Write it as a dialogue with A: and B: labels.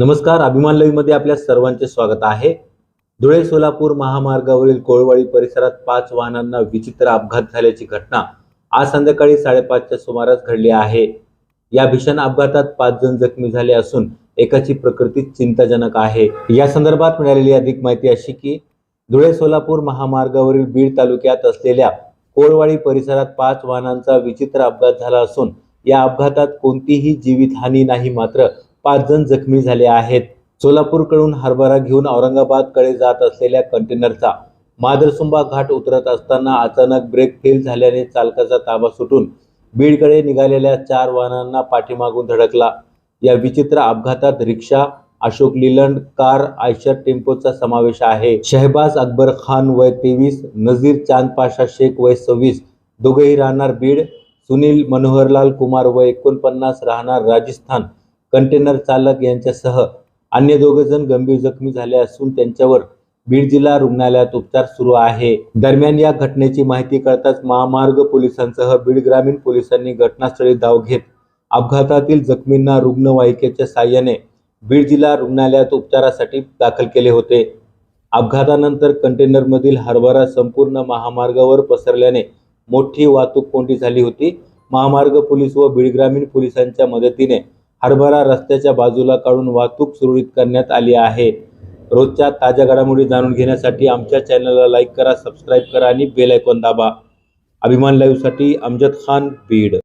A: नमस्कार अभिमान लवीमध्ये आपल्या सर्वांचे स्वागत आहे. धुळे सोलापूर महामार्गावरील कोळवाडी परिसरात पाच वाहनांना विचित्र अपघात झाल्याची घटना आज संध्याकाळी साडेपाचच्या सुमारास घडली आहे. या भीषण अपघातात पाच जण जखमी झाले असून एकाची प्रकृती चिंताजनक आहे. या संदर्भात मिळालेली अधिक माहिती अशी की धुळे सोलापूर महामार्गावरील बीड तालुक्यात असलेल्या कोळवाडी परिसरात पाच वाहनांचा विचित्र अपघात झाला असून या अपघातात कोणतीही जीवितहानी नाही मात्र पाच जण जखमी झाले आहेत. सोलापूरकडून हरभरा घेऊन औरंगाबादकडे जात असलेल्या कंटेनरचा मादरसुंबा घाट उतरत असताना अचानक ब्रेक फेल झाल्याने चालकाचा ताबा सुटून बीडकडे निघालेल्या चार वाहनांना पाठीमागून धडकला. या विचित्र अपघातात rickshaw Ashok Leyland car Eicher टेम्पोचा समावेश आहे. शहबाज अकबर खान वय तेवीस नझीर चांद पाशा शेख वय सव्वीस दोघेही राहणार बीड. सुनील मनोहरलाल कुमार वय एकोणपन्नास राहणार राजस्थान. कंटेनर चालक यांच्यासह अन्य दोघे जण गंभीर जखमी झाले असून त्यांच्यावर बीड जिल्हा रुग्णालयात उपचार सुरू आहे. दरम्यान या घटनेची माहिती कळताच महामार्ग पोलिसांसह बीड ग्रामीण पोलिसांनी घटनास्थळी धाव घेत अपघातातील जखमींना रुग्णवाहिकेच्या साह्याने बीड जिल्हा रुग्णालयात उपचारासाठी दाखल केले होते. अपघातानंतर कंटेनरमधील हरभरा संपूर्ण महामार्गावर पसरल्याने मोठी वाहतूक कोंडी झाली होती. महामार्ग पोलीस व बीड ग्रामीण पोलिसांच्या मदतीने हरभरा रस्त्याच्या बाजूला काढून वाहतूक सुरळीत करण्यात आली आहे. रोजच्या ताज्या घडामोडी जाणून घेण्यासाठी आमच्या चॅनलला लाईक करा सबस्क्राईब करा आणि बेल आयकॉन दाबा. अभिमान लाईव्हसाठी अमजद खान बीड.